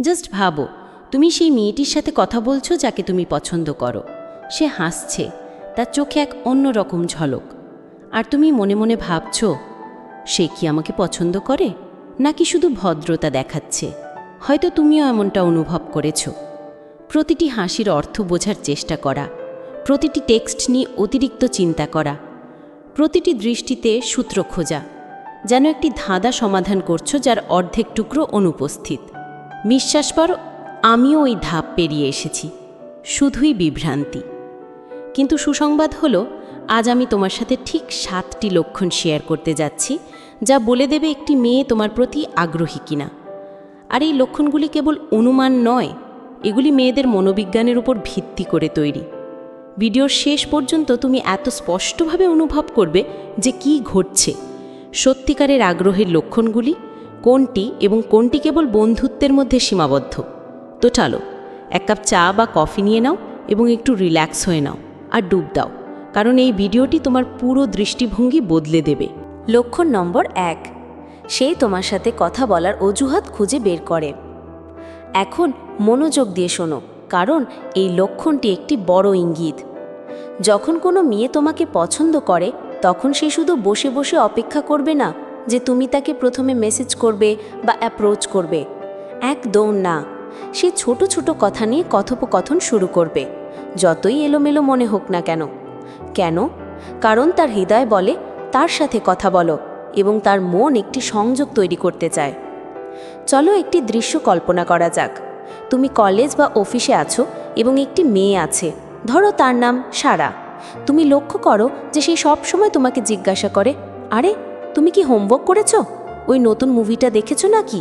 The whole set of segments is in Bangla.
জাস্ট ভাবো, তুমি সেই মেয়েটির সাথে কথা বলছো যাকে তুমি পছন্দ করো। সে হাসছে, তার চোখে এক অন্যরকম ঝলক। আর তুমি মনে মনে ভাবছ, সে কি আমাকে পছন্দ করে? নাকি শুধু ভদ্রতা দেখাচ্ছে? হয়তো তুমিও এমনটা অনুভব করেছ। প্রতিটি হাসির অর্থ বোঝার চেষ্টা করা, প্রতিটি টেক্সট নিয়ে অতিরিক্ত চিন্তা করা, প্রতিটি দৃষ্টিতে সূত্র খোঁজা, যেন একটি ধাঁধা সমাধান করছ যার অর্ধেক টুকরো অনুপস্থিত। বিশ্বাস করো, আমিও ওই ধাপ পেরিয়ে এসেছি। শুধুই বিভ্রান্তি। কিন্তু সুসংবাদ হলো, আজ আমি তোমার সাথে ঠিক সাতটি লক্ষণ শেয়ার করতে যাচ্ছি, যা বলে দেবে একটি মেয়ে তোমার প্রতি আগ্রহী কিনা। আর এই লক্ষণগুলি কেবল অনুমান নয়, এগুলি মেয়েদের মনোবিজ্ঞানের উপর ভিত্তি করে তৈরি। ভিডিওর শেষ পর্যন্ত তুমি এত স্পষ্টভাবে অনুভব করবে যে কি ঘটছে। সত্যিকারের আগ্রহের লক্ষণগুলি কোনটি এবং কোনটি কেবল বন্ধুত্বের মধ্যে সীমাবদ্ধ? তো চলো, এক কাপ চা বা কফি নিয়ে নাও এবং একটু রিল্যাক্স হয়ে নাও আর ডুব দাও, কারণ এই ভিডিওটি তোমার পুরো দৃষ্টিভঙ্গি বদলে দেবে। লক্ষণ নম্বর এক, সে তোমার সাথে কথা বলার অজুহাত খুঁজে বের করে। এখন মনোযোগ দিয়ে শোনো, কারণ এই লক্ষণটি একটি বড় ইঙ্গিত। যখন কোনো মেয়ে তোমাকে পছন্দ করে, তখন সে শুধু বসে বসে অপেক্ষা করবে না যে তুমি তাকে প্রথমে মেসেজ করবে বা অ্যাপ্রোচ করবে। একদম না। সে ছোট ছোট কথা নিয়ে কথোপকথন শুরু করবে। যতই এলোমেলো মনে হোক না কেন। কেন? কারণ তার হৃদয় বলে, তার সাথে কথা বলো এবং তার মন একটি সংযোগ তৈরি করতে চায়। চলো একটি দৃশ্য কল্পনা করা যাক। তুমি কলেজ বা অফিসে আছো এবং একটি মেয়ে আছে। ধরো তার নাম সারা। তুমি লক্ষ্য করো যে সে সবসময় তোমাকে জিজ্ঞাসা করে, আরে তুমি কি হোমওয়ার্ক করেছ? ওই নতুন মুভিটা দেখেছ নাকি?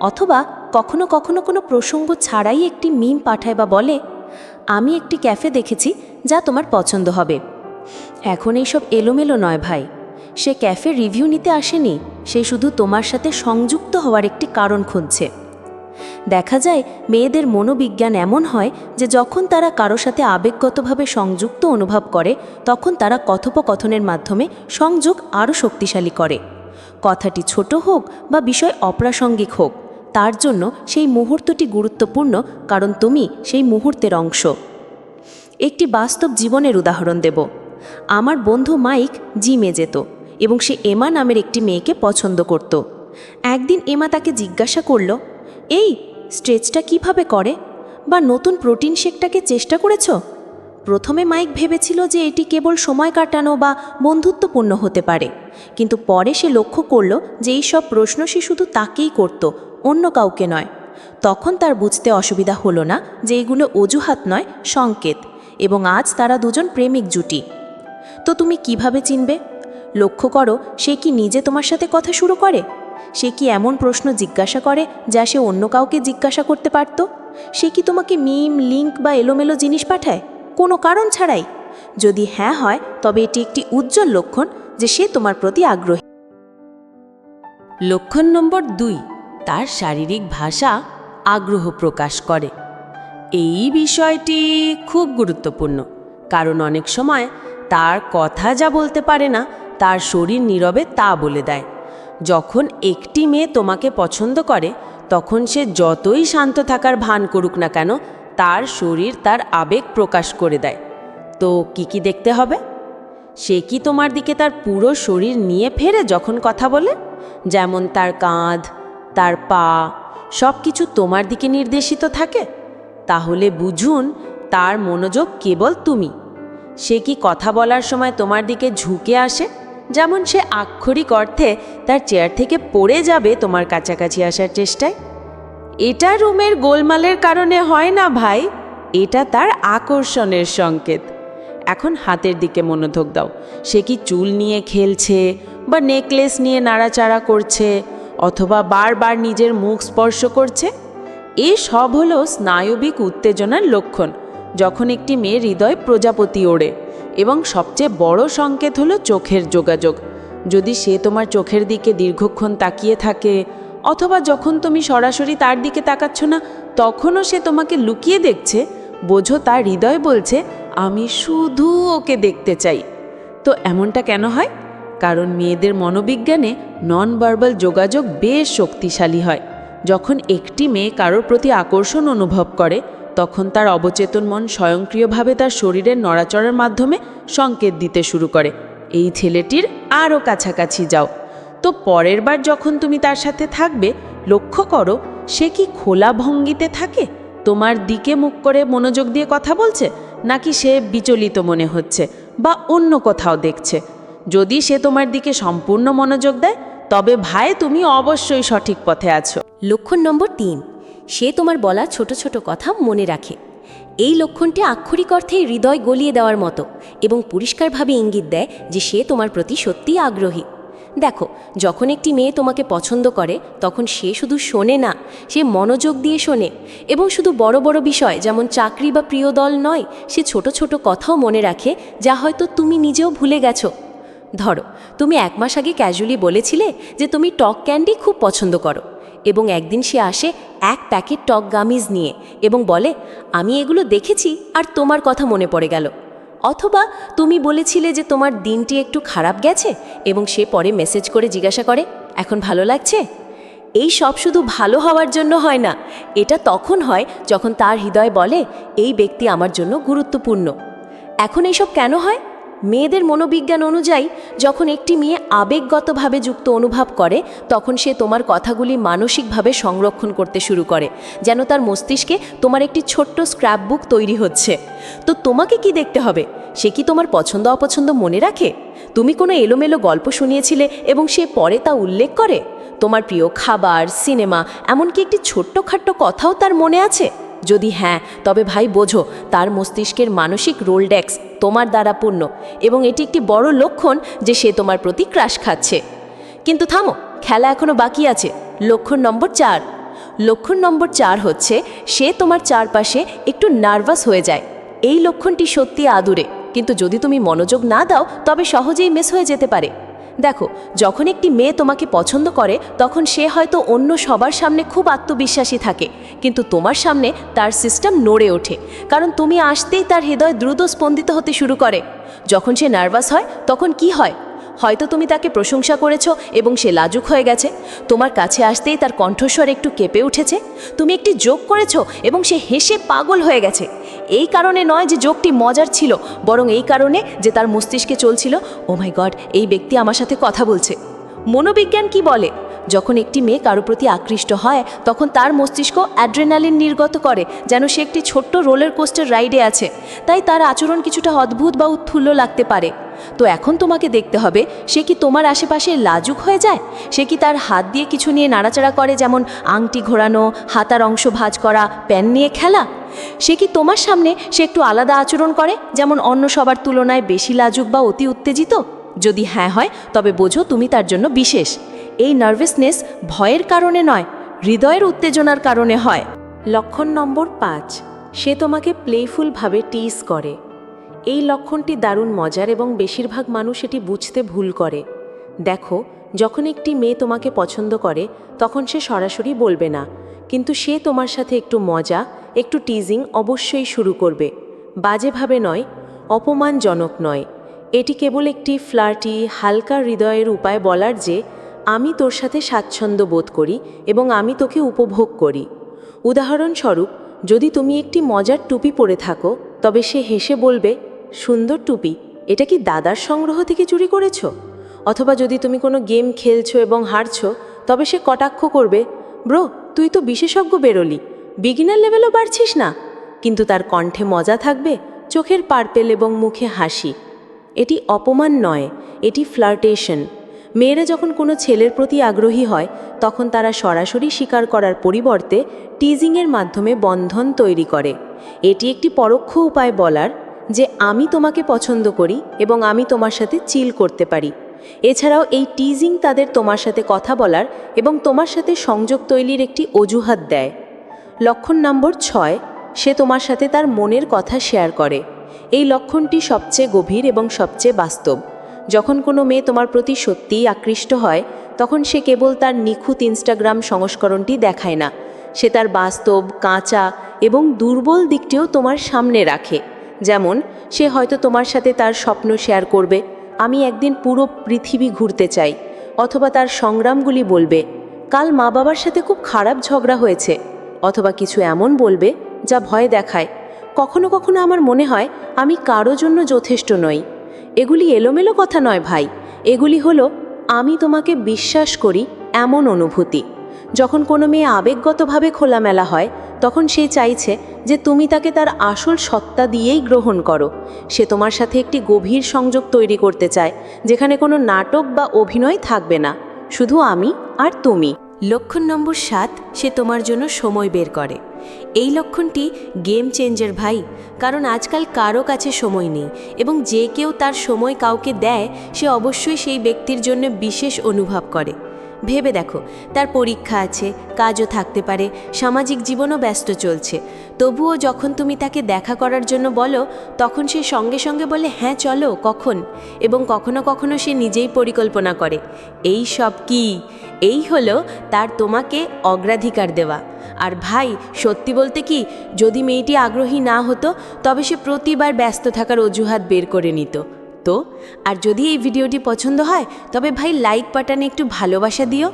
অথবা কখনো কখনো কোনো প্রসঙ্গ ছাড়াই একটি মিম পাঠায় বা বলে, আমি একটি ক্যাফে দেখেছি যা তোমার পছন্দ হবে। এখন এইসব এলোমেলো নয় ভাই। সে ক্যাফে রিভিউ নিতে আসেনি, সে শুধু তোমার সাথে সংযুক্ত হওয়ার একটি কারণ খুঁজছে। দেখা যায়, মেয়েদের মনোবিজ্ঞান এমন হয় যে যখন তারা কারও সাথে আবেগগতভাবে সংযুক্ত অনুভব করে, তখন তারা কথোপকথনের মাধ্যমে সংযোগ আরও শক্তিশালী করে। কথাটি ছোট হোক বা বিষয় অপ্রাসঙ্গিক হোক, তার জন্য সেই মুহূর্তটি গুরুত্বপূর্ণ, কারণ তুমি সেই মুহূর্তের অংশ। একটি বাস্তব জীবনের উদাহরণ দেব। আমার বন্ধু মাইক জিমে যেত এবং সে এমা নামের একটি মেয়েকে পছন্দ করত। একদিন এমা তাকে জিজ্ঞাসা করল, এই স্ট্রেচটা কীভাবে করে? বা নতুন প্রোটিন শেকটাকে চেষ্টা করেছ? প্রথমে মাইক ভেবেছিল যে এটি কেবল সময় কাটানো বা বন্ধুত্বপূর্ণ হতে পারে। কিন্তু পরে সে লক্ষ্য করল যে এই সব প্রশ্ন সে শুধু তাকেই করত, অন্য কাউকে নয়। তখন তার বুঝতে অসুবিধা হলো না যে এগুলো অজুহাত নয়, সংকেত, এবং আজ তারা দুজন প্রেমিক জুটি। তো তুমি কীভাবে চিনবে? লক্ষ্য করো, সে কি নিজে তোমার সাথে কথা শুরু করে? সে কি এমন প্রশ্ন জিজ্ঞাসা করে যা সে অন্য কাউকে জিজ্ঞাসা করতে পারত? সে কি তোমাকে মিম লিঙ্ক বা এলোমেলো জিনিস পাঠায়? কোনো কারণ ছাড়াই। যদি হ্যাঁ হয়, তবে এটি একটি উজ্জ্বল লক্ষণ যে সে তোমার প্রতি আগ্রহী। লক্ষণ নম্বর দুই, তার শারীরিক ভাষা আগ্রহ প্রকাশ করে। এই বিষয়টি খুব গুরুত্বপূর্ণ, কারণ অনেক সময় তার কথা যা বলতে পারে না, তার শরীর নীরবে তা বলে দেয়। যখন একটি মেয়ে তোমাকে পছন্দ করে, তখন সে যতই শান্ত থাকার ভান করুক না কেন, তার শরীর তার আবেগ প্রকাশ করে দেয়। তো কি কি দেখতে হবে? সে কি তোমার দিকে তার পুরো শরীর নিয়ে ফেরে যখন কথা বলে? যেমন তার কাঁধ, তার পা সব কিছু তোমার দিকে নির্দেশিত থাকে? তাহলে বুঝুন, তার মনোযোগ কেবল তুমি। সে কি কথা বলার সময় তোমার দিকে ঝুঁকে আসে? যেমন সে আক্ষরিক অর্থে তার চেয়ার থেকে পড়ে যাবে তোমার কাছাকাছি আসার চেষ্টায়। এটা রুমের গোলমালের কারণে হয় না ভাই, এটা তার আকর্ষণের সংকেত। এখন হাতের দিকে মনোযোগ দাও। সে কি চুল নিয়ে খেলছে বা নেকলেস নিয়ে নাড়াচাড়া করছে অথবা বারবার নিজের মুখ স্পর্শ করছে? এ সব হলো স্নায়বিক উত্তেজনার লক্ষণ, যখন একটি মেয়ের হৃদয় প্রজাপতি ওড়ে। এবং সবচেয়ে বড় সংকেত হলো চোখের যোগাযোগ। যদি সে তোমার চোখের দিকে দীর্ঘক্ষণ তাকিয়ে থাকে, অথবা যখন তুমি সরাসরি তার দিকে তাকাচ্ছ না, তখনও সে তোমাকে লুকিয়ে দেখছে, বোঝো তার হৃদয় বলছে, আমি শুধু ওকে দেখতে চাই। তো এমনটা কেন হয়? কারণ মেয়েদের মনোবিজ্ঞানে নন ভার্বাল যোগাযোগ বেশ শক্তিশালী হয়। যখন একটি মেয়ে কারোর প্রতি আকর্ষণ অনুভব করে তখন তার অবচেতন মন স্বয়ংক্রিয়ভাবে তার শরীরের নড়াচড়ার মাধ্যমে সংকেত দিতে শুরু করে, এই ছেলেটির আরও কাছাকাছি যাও। তো পরের বার যখন তুমি তার সাথে থাকবে, লক্ষ্য করো, সে কি খোলা ভঙ্গিতে থাকে? তোমার দিকে মুখ করে মনোযোগ দিয়ে কথা বলছে, নাকি সে বিচলিত মনে হচ্ছে বা অন্য কোথাও দেখছে? যদি সে তোমার দিকে সম্পূর্ণ মনোযোগ দেয়, তবে ভাই তুমি অবশ্যই সঠিক পথে আছো। লক্ষণ নম্বর তিন সে তোমার বলা ছোট ছোট কথা মনে রাখে। এই লক্ষণটি আক্ষরিক অর্থে হৃদয় গলিয়ে দেওয়ার মতো এবং পরিষ্কারভাবে ইঙ্গিত দেয় যে সে তোমার প্রতি সত্যিই আগ্রহী। দেখো, যখন একটি মেয়ে তোমাকে পছন্দ করে, তখন সে শুধু শোনে না, সে মনোযোগ দিয়ে শোনে এবং শুধু বড় বড় বিষয় যেমন চাকরি বা প্রিয় দল নয়, সে ছোট ছোট কথাও মনে রাখে যা হয়তো তুমি নিজেও ভুলে গেছো। ধরো, তুমি এক মাস আগে ক্যাজুয়ালি বলেছিলে যে তুমি টক ক্যান্ডি খুব পছন্দ করো এবং একদিন সে আসে এক প্যাকেট টক গামিজ নিয়ে এবং বলে, আমি এগুলো দেখেছি আর তোমার কথা মনে পড়ে গেল। অথবা তুমি বলেছিলে যে তোমার দিনটি একটু খারাপ গেছে এবং সে পরে মেসেজ করে জিজ্ঞাসা করে, এখন ভালো লাগছে? এই সব শুধু ভালো হওয়ার জন্য হয় না, এটা তখন হয় যখন তার হৃদয় বলে, এই ব্যক্তি আমার জন্য গুরুত্বপূর্ণ। এখন এইসব কেন হয়? মেয়েদের মনোবিজ্ঞান অনুযায়ী, যখন একটি মেয়ে আবেগগতভাবে যুক্ত অনুভব করে, তখন সে তোমার কথাগুলি মানসিকভাবে সংরক্ষণ করতে শুরু করে, যেন তার মস্তিষ্কে তোমার একটি ছোট্ট স্ক্র্যাপ বুক তৈরি হচ্ছে। তো তোমাকে কি দেখতে হবে? সে কি তোমার পছন্দ অপছন্দ মনে রাখে? তুমি কোনো এলোমেলো গল্প শুনিয়েছিলে এবং সে পরে তা উল্লেখ করে? তোমার প্রিয় খাবার, সিনেমা, এমনকি একটি ছোট্টখাট্ট কথাও তার মনে আছে? যদি হ্যাঁ তবে ভাই বোঝো, তার মস্তিষ্কের মানসিক রোলডেক্স তোমার দ্বারা পূর্ণ এবং এটি একটি বড় লক্ষণ যে সে তোমার প্রতি ক্রাশ খাচ্ছে। কিন্তু থামো, খেলা এখনও বাকি আছে। লক্ষণ নম্বর চার। লক্ষণ নম্বর চার হচ্ছে, সে তোমার চারপাশে একটু নার্ভাস হয়ে যায়। এই লক্ষণটি সত্যি আদুরে। কিন্তু যদি তুমি মনোযোগ না দাও, তবে সহজেই মিস হয়ে যেতে পারে। দেখো, যখন একটি মেয়ে তোমাকে পছন্দ করে, তখন সে হয়তো অন্য সবার সামনে খুব আত্মবিশ্বাসী থাকে। কিন্তু তোমার সামনে তার সিস্টেম নড়ে ওঠে। কারণ তুমি আসতেই তার হৃদয় দ্রুত স্পন্দিত হতে শুরু করে। যখন সে নার্ভাস হয়, তখন কি হয়? হয়তো তুমি তাকে প্রশংসা করেছ এবং সে লাজুক হয়ে গেছে। তোমার কাছে আসতেই তার কণ্ঠস্বর একটু কেঁপে উঠেছে। তুমি একটি যোগ করেছ এবং সে হেসে পাগল হয়ে গেছে। এই কারণে নয় যে যোগটি মজার ছিল, বরং এই কারণে যে তার মস্তিষ্কে চলছিল ও মাই গড এই ব্যক্তি আমার সাথে কথা বলছে। মনোবিজ্ঞান কি বলে? যখন একটি মেয়ে কারও প্রতি আকৃষ্ট হয়, তখন তার মস্তিষ্ক অ্যাড্রেনালিন নির্গত করে, যেন সে একটি ছোট্ট রোলার কোস্টার রাইডে আছে। তাই তার আচরণ কিছুটা অদ্ভুত বা উৎফুল্ল লাগতে পারে। তো এখন তোমাকে দেখতে হবে, সে কি তোমার আশেপাশে লাজুক হয়ে যায়? সে কি তার হাত দিয়ে কিছু নিয়ে নাড়াচাড়া করে, যেমন আংটি ঘোরানো, হাতার অংশ ভাজ করা, প্যান নিয়ে খেলা? সে কি তোমার সামনে সে একটু আলাদা আচরণ করে, যেমন অন্য সবার তুলনায় বেশি লাজুক বা অতি উত্তেজিত? যদি হ্যাঁ হয়, তবে বোঝো তুমি তার জন্য বিশেষ। এই নার্ভাসনেস ভয়ের কারণে নয়, হৃদয়ের উত্তেজনার কারণে হয়। লক্ষণ নম্বর পাঁচ, সে তোমাকে প্লেফুলভাবে টিস করে। এই লক্ষণটি দারুণ মজার এবং বেশিরভাগ মানুষ এটি বুঝতে ভুল করে। দেখো, যখন একটি মেয়ে তোমাকে পছন্দ করে, তখন সে সরাসরি বলবে না, কিন্তু সে তোমার সাথে একটু মজা, একটু টিজিং অবশ্যই শুরু করবে। বাজেভাবে নয়, অপমানজনক নয়। এটি কেবল একটি ফ্লার্টি হালকা হৃদয়ের উপায় বলার যে আমি তোর সাথে স্বাচ্ছন্দ্য বোধ করি এবং আমি তোকে উপভোগ করি। উদাহরণস্বরূপ, যদি তুমি একটি মজার টুপি পরে থাকো, তবে সে হেসে বলবে, সুন্দর টুপি, এটা কি দাদার সংগ্রহ থেকে চুরি করেছ? অথবা যদি তুমি কোনো গেম খেলছো এবং হারছো, তবে সে কটাক্ষ করবে, ব্রো, তুই তো বিশেষজ্ঞ বেরোলি, বিগিনার লেভেলও বাড়ছিস না। কিন্তু তার কণ্ঠে মজা থাকবে, চোখের পার্পেল এবং মুখে হাসি। এটি অপমান নয়, এটি ফ্লার্টেশন। মেয়েরা যখন কোনো ছেলের প্রতি আগ্রহী হয়, তখন তারা সরাসরি স্বীকার করার পরিবর্তে টিজিংয়ের মাধ্যমে বন্ধন তৈরি করে। এটি একটি পরোক্ষ উপায় বলার যে, আমি তোমাকে পছন্দ করি এবং আমি তোমার সাথে চিল করতে পারি। এছাড়াও এই টিজিং তাদের তোমার সাথে কথা বলার এবং তোমার সাথে সংযোগ তৈরির একটি অজুহাত দেয়। লক্ষণ নম্বর ছয়, সে তোমার সাথে তার মনের কথা শেয়ার করে। এই লক্ষণটি সবচেয়ে গভীর এবং সবচেয়ে বাস্তব। যখন কোনো মেয়ে তোমার প্রতি সত্যিই আকৃষ্ট হয়, তখন সে কেবল তার নিখুঁত ইনস্টাগ্রাম সংস্করণটি দেখায় না। সে তার বাস্তব, কাঁচা এবং দুর্বল দিকটিও তোমার সামনে রাখে। যেমন, সে হয়তো তোমার সাথে তার স্বপ্ন শেয়ার করবে, আমি একদিন পুরো পৃথিবী ঘুরতে চাই অথবা তার সংগ্রামগুলি বলবে, কাল মা বাবার সাথে খুব খারাপ ঝগড়া হয়েছে অথবা কিছু এমন বলবে যা ভয় দেখায়। কখনো কখনো আমার মনে হয়, আমি কারও জন্য যথেষ্ট নই এগুলি এলোমেলো কথা নয় ভাই। এগুলি হলো, আমি তোমাকে বিশ্বাস করি এমন অনুভূতি। যখন কোনো মেয়ে আবেগগতভাবে খোলামেলা হয়, তখন সে চাইছে যে তুমি তাকে তার আসল সত্তা দিয়েই গ্রহণ করো। সে তোমার সাথে একটি গভীর সংযোগ তৈরি করতে চায়, যেখানে কোনো নাটক বা অভিনয় থাকবে না। শুধু আমি আর তুমি। লক্ষণ নম্বর সাত, সে তোমার জন্য সময় বের করে। এই লক্ষণটি গেম চেঞ্জার ভাই, কারণ আজকাল কারও কাছে সময় নেই এবং যে কেউ তার সময় কাউকে দেয়, সে অবশ্যই সেই ব্যক্তির জন্য বিশেষ অনুভব করে। ভেবে দেখো, তার পরীক্ষা আছে, কাজও থাকতে পারে, সামাজিক জীবনও ব্যস্ত চলছে। তবুও যখন তুমি তাকে দেখা করার জন্য বলো, তখন সে সঙ্গে সঙ্গে বলে হ্যাঁ চলো, কখন? এবং কখনো কখনো সে নিজেই পরিকল্পনা করে, এই সব কি? এই হলো তার তোমাকে অগ্রাধিকার দেওয়া। আর ভাই, সত্যি বলতে কি, যদি মেয়েটি আগ্রহী না হতো, তবে সে প্রতিবার ব্যস্ত থাকার অজুহাত বের করে নিত। তো আর যদি এই ভিডিওটি পছন্দ হয়, তবে ভাই লাইক বাটনে একটু ভালোবাসা দিও।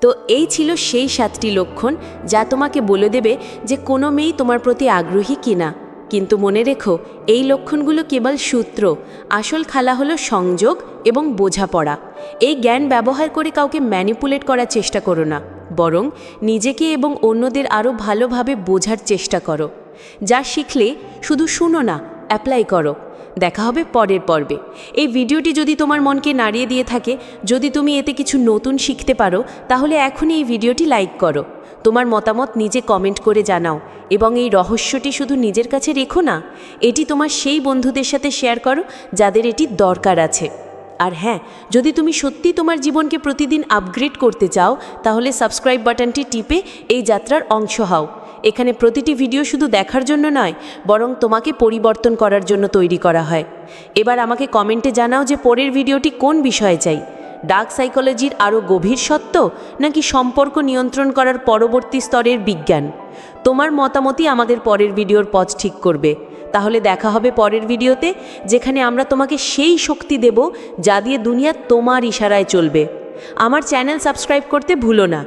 তো এই ছিল সেই সাতটি লক্ষণ যা তোমাকে বলে দেবে যে কোনো মেয়েই তোমার প্রতি আগ্রহী কিনা। কিন্তু মনে রেখো, এই লক্ষণগুলো কেবল সূত্র। আসল খেলা হলো সংযোগ এবং বোঝাপড়া। এই জ্ঞান ব্যবহার করে কাউকে ম্যানিপুলেট করার চেষ্টা করো না। বরং নিজেকে এবং অন্যদের আরও ভালোভাবে বোঝার চেষ্টা করো। যা শিখলে শুধু শুনো না অ্যাপ্লাই করো। দেখা হবে পরের পর্বে। এই ভিডিওটি যদি তোমার মনকে নাড়িয়ে দিয়ে থাকে, যদি তুমি এতে কিছু নতুন শিখতে পারো, তাহলে এখনই এই ভিডিওটি লাইক করো। তোমার মতামত নিজে কমেন্ট করে জানাও, এবং এই রহস্যটি শুধু নিজের কাছে রেখো না, এটি তোমার সেই বন্ধুদের সাথে শেয়ার করো, যাদের এটি দরকার আছে। আর হ্যাঁ যদি তুমি সত্যি তোমার জীবনকে প্রতিদিন আপগ্রেড করতে চাও, তাহলে সাবস্ক্রাইব বাটনটি টিপে এই যাত্রার অংশ হও। এখানে প্রতিটি ভিডিও শুধু দেখার জন্য নয়, বরং তোমাকে পরিবর্তন করার জন্য তৈরি করা হয়। এবার আমাকে কমেন্টে জানাও যে পরের ভিডিওটি কোন বিষয়ে চাই। ডার্ক সাইকোলজির আরও গভীর সত্য, নাকি সম্পর্ক নিয়ন্ত্রণ করার পরবর্তী স্তরের বিজ্ঞান? তোমার মতামতই আমাদের পরের ভিডিওর পথ ঠিক করবে। তাহলে দেখা হবে পরের ভিডিওতে, যেখানে আমরা তোমাকে সেই শক্তি দেব যা দিয়ে দুনিয়া তোমার ইশারায় চলবে। আমার চ্যানেল সাবস্ক্রাইব করতে ভুলো না।